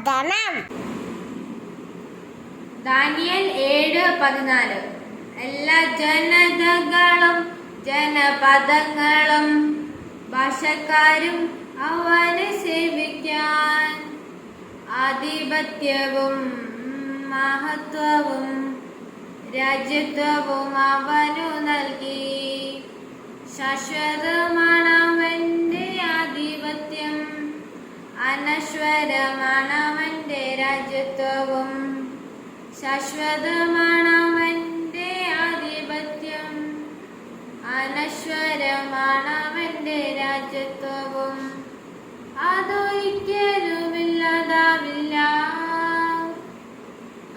ശ്രദ്ധണം ദാനിയൽ ഏഴ് പതിനാല്. എല്ലാ ജനതകളും ജനപദങ്ങളും ഭാഷക്കാരും അവനെ സേവിക്കാൻ ആധിപത്യവും മഹത്വവും രാജ്യത്വവും അവനു നൽകി. ശാശ്വതമായി അനശ്വരമാണ് അവന്റെ രാജ്യത്വവും. ശാശ്വതമാണവന്റെ ആധിപത്യം. അനശ്വരമാണവന്റെ രാജ്യത്വവും. അതൊരിക്കലുമില്ലാതാവില്ല.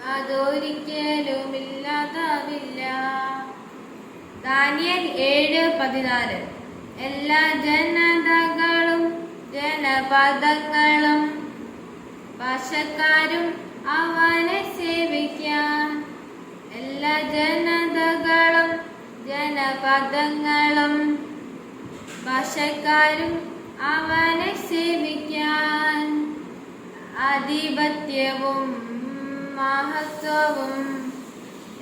അതൊരിക്കലുമില്ലാതാവില്ല. ദാനിയൽ ഏഴ് പതിനാല്. എല്ലാ ജനതകളും ജനപദങ്ങളും ഭാഷക്കാരും അവനെ സേവിക്കാം എല്ലാ ജനതകളും ജനപദങ്ങളും ഭാഷക്കാരും അവനെ സേവിക്കാൻ. ആധിപത്യവും മഹത്വവും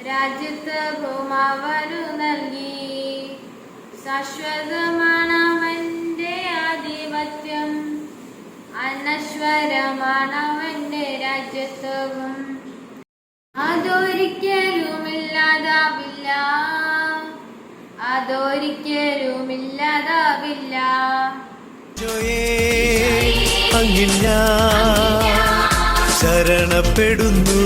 രാജ്യത്വവും അവനു നൽകി. ശാശ്വതമാണ് അനശ്വരമാണ് അവന്റെ രാജ്യത്വവും. അതൊരിക്കലുമില്ലാതാവില്ല. അതൊരിക്കലുമില്ലാതാവില്ല. അങ്ങില്ല. ശരണപ്പെടുന്നു.